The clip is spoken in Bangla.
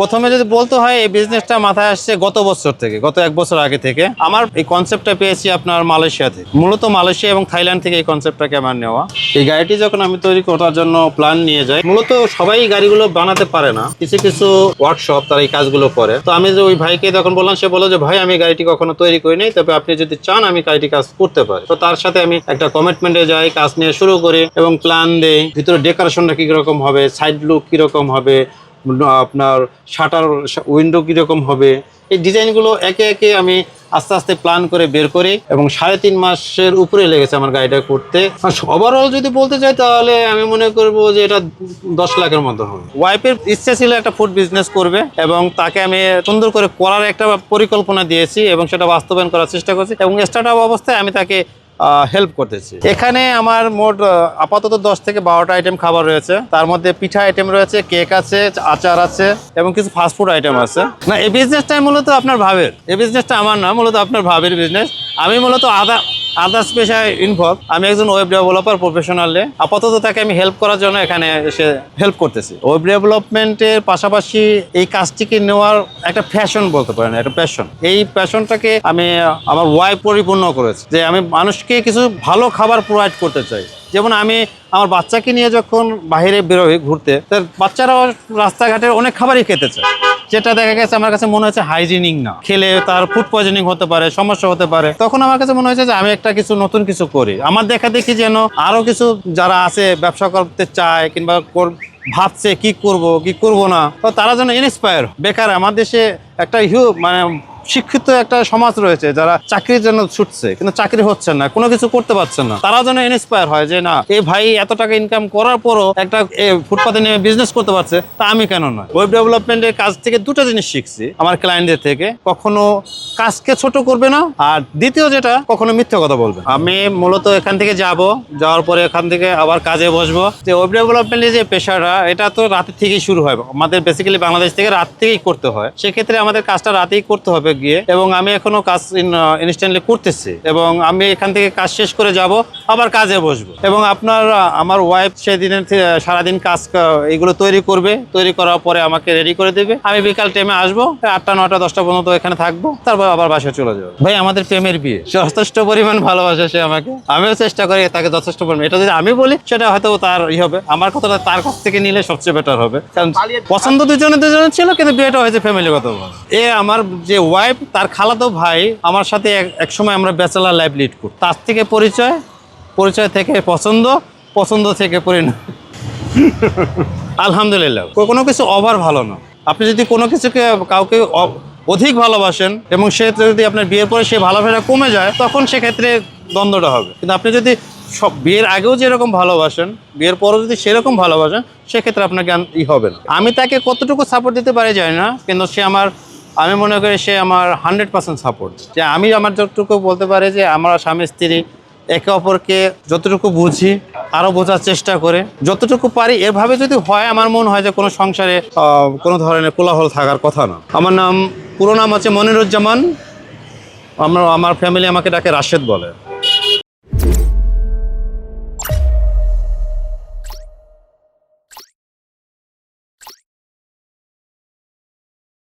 প্রথমে যদি বলতে হয়, এই বিজনেসটা মাথায় আসছে গত বছর থেকে, গত এক বছর আগে থেকে। আমার এই কনসেপ্টটা পেয়েছি আপনার মালয়েশিয়া থেকে মূলত মালয়েশিয়া এবং থাইল্যান্ড থেকে এই কনসেপ্টটাকে আমার নেওয়া। এই গাড়িটি যখন আমি তৈরি করার জন্য প্ল্যান নিয়ে যাই, মূলত সবাই গাড়িগুলো বানাতে পারে না। কিছু কিছু ওয়ার্কশপ তারা এই কাজগুলো করে। তো আমি যে ওই ভাইকে তখন বললাম, সে বলল যে, ভাই, আমি গাড়িটি কখনো তৈরি করিনি তবে আপনি যদি চান, আমি গাড়িটি কাজ করতে পারি। তো তার সাথে আমি একটা কমিটমেন্টে যাই, কাজ নিয়ে শুরু করি এবং প্ল্যান দেই, ভিতরে ডেকোরেশনটা কি রকম হবে সাইড লুক কীরকম হবে আপনার শাটার উইন্ডো কীরকম হবে? এই ডিজাইনগুলো একে একে আমি আস্তে আস্তে প্ল্যান করে বের করি এবং সাড়ে তিন মাসের উপরে লেগেছে আমার গাড়িটা করতে। ওভারঅল যদি বলতে চাই তাহলে আমি মনে করব যে এটা দশ লাখের মতো হবে। ওয়াইফের ইচ্ছা ছিল একটা ফুড বিজনেস করবে এবং তাকে আমি সুন্দর করে করার একটা পরিকল্পনা দিয়েছি এবং সেটা বাস্তবায়ন করার চেষ্টা করছি এবং স্টার্ট আপ অবস্থায় আমি তাকে হেল্প করতেছি। এখানে আমার মোট আপাতত দশ থেকে বারোটা আইটেম খাবার রয়েছে। তার মধ্যে পিঠা আইটেম রয়েছে কেক আছে, আচার আছে, এবং কিছু ফাস্টফুড আইটেম আছে। না, এই বিজনেসটাই মূলত আপনার ভাবের। এই বিজনেসটা আমার না, মূলত আপনার ভাবের বিজনেস আমি মূলত আদা আদার্স পেশায় ইনভলভ আমি একজন ওয়েব ডেভেলপার প্রফেশনালে আপাতত তাকে আমি হেল্প করার জন্য এখানে এসে হেল্প করতেছি। ওয়েব ডেভেলপমেন্টের পাশাপাশি এই কাজটিকে নেওয়ার একটা ফ্যাশন বলতে পারেন, একটা প্যাশন এই প্যাশনটাকে আমি, আমার ওয়াই পরিপূর্ণ করেছি। যে আমি মানুষকে কিছু ভালো খাবার প্রোভাইড করতে চাই। যেমন আমি আমার বাচ্চাকে নিয়ে যখন বাইরে বেরোই ঘুরতে, তার বাচ্চারাও রাস্তাঘাটে অনেক খাবারই খেতে চায়। যেটা দেখা গেছে আমার কাছে মনে হচ্ছে হাইজিনিক না। খেলে তার ফুড পয়জনিং হতে পারে, সমস্যা হতে পারে। তখন আমার কাছে মনে হয়েছে যে আমি একটা কিছু নতুন কিছু করি। আমার দেখা দেখি যেন আরও কিছু যারা আছে, ব্যবসা করতে চায় কিংবা ভাবছে কি করব কি করব না, তো তারা যেন ইন্সপায়ার বেকার। আমার দেশে একটা হিউ মানে শিক্ষিত একটা সমাজ রয়েছে যারা চাকরির জন্য ছুটছে, কিন্তু চাকরি হচ্ছে না, কোনো কিছু করতে পারছে না। তারা যেন ইন্সপায়ার হয় যে, না এই ভাই এত টাকা ইনকাম করার পরও একটা ফুটপাতে নিয়ে বিজনেস করতে পারছে, তা আমি কেন নয়? ওয়েব ডেভেলপমেন্টের কাজ থেকে দুটো জিনিস শিখছি, আমার ক্লায়েন্টদের থেকে, কখনো কাজকে ছোট করবে না, আর দ্বিতীয় যেটা, কখনো মিথ্যে কথা বলবে আমি মূলত এখান থেকে যাব, যাওয়ার পরে এখান থেকে আবার কাজে বসবো। যে ওয়েব ডেভেলপমেন্টের যে পেশাটা, এটা তো রাতের থেকেই শুরু হয়। আমাদের বেসিক্যালি বাংলাদেশ থেকে রাত থেকেই করতে হয়। সেক্ষেত্রে আমাদের কাজটা রাতেই করতে হবে গিয়ে এবং আমি এখনও কাজ ইনস্ট্যান্টলি করতেছি এবং আমি এখান থেকে কাজ শেষ করে যাব আবার কাজে বসবো। এবং আপনার আমার ওয়াইফ সেদিনের সারাদিন কাজ এগুলো তৈরি করবে তৈরি করার পরে আমাকে রেডি করে দেবে। আমি বিকাল টাইমে আসব আটটা নটা দশটা পর্যন্ত এখানে থাকব তারপর আবার বাসায় চলে যাব। ভাই আমাদের প্রেমের বিয়ে। যথেষ্ট পরিমাণ ভালোবাসে সে আমাকে। আমিও চেষ্টা করি তাকে যথেষ্ট পরিমাণ। এটা যদি আমি বলি সেটা হয়তো তার ই হবে। আমার কথাটা তার কাছ থেকে নিলে সবচেয়ে বেটার হবে। কারণ পছন্দ দুজনে দুজনে ছিল কিন্তু বিয়েটা হয়েছে ফ্যামিলিগত এ আমার যে ওয়াইফ তার খালাতো ভাই, আমার সাথে এক- সময় আমরা ব্যাচেলার লাইফ লিড করি, তার থেকে পরিচয় পরিচয় থেকে পছন্দ পছন্দ থেকে পরিণত। আলহামদুলিল্লাহ কোনো কিছু অভার ভালো না। আপনি যদি কোনো কিছুকে কাউকে অধিক ভালোবাসেন এবং সে যদি আপনার বিয়ের পরে সে ভালোবাসা কমে যায়, তখন সেক্ষেত্রে দ্বন্দ্বটা হবে। কিন্তু আপনি যদি সব, বিয়ের আগেও যেরকম ভালোবাসেন, বিয়ের পরও যদি সেরকম ভালোবাসেন, সেক্ষেত্রে আপনার জ্ঞান ই হবে না। আমি তাকে কতটুকু সাপোর্ট দিতে পারি জানি না, কিন্তু সে আমার আমি মনে করি সে আমার হান্ড্রেড পার্সেন্ট সাপোর্ট। যে আমি আমার যতটুকু বলতে পারি যে আমার স্বামী, স্ত্রী একে অপরকে যতটুকু বুঝি আরও বোঝার চেষ্টা করে। যতটুকু পারি, এভাবে যদি হয়, আমার মনে হয় যে কোনো সংসারে কোনো ধরনের কোলাহল থাকার কথা না। আমার নাম, পুরো নাম আছে মনিরুজ্জামান। আমরা, আমার ফ্যামিলি আমাকে ডাকে রাশেদ বলে।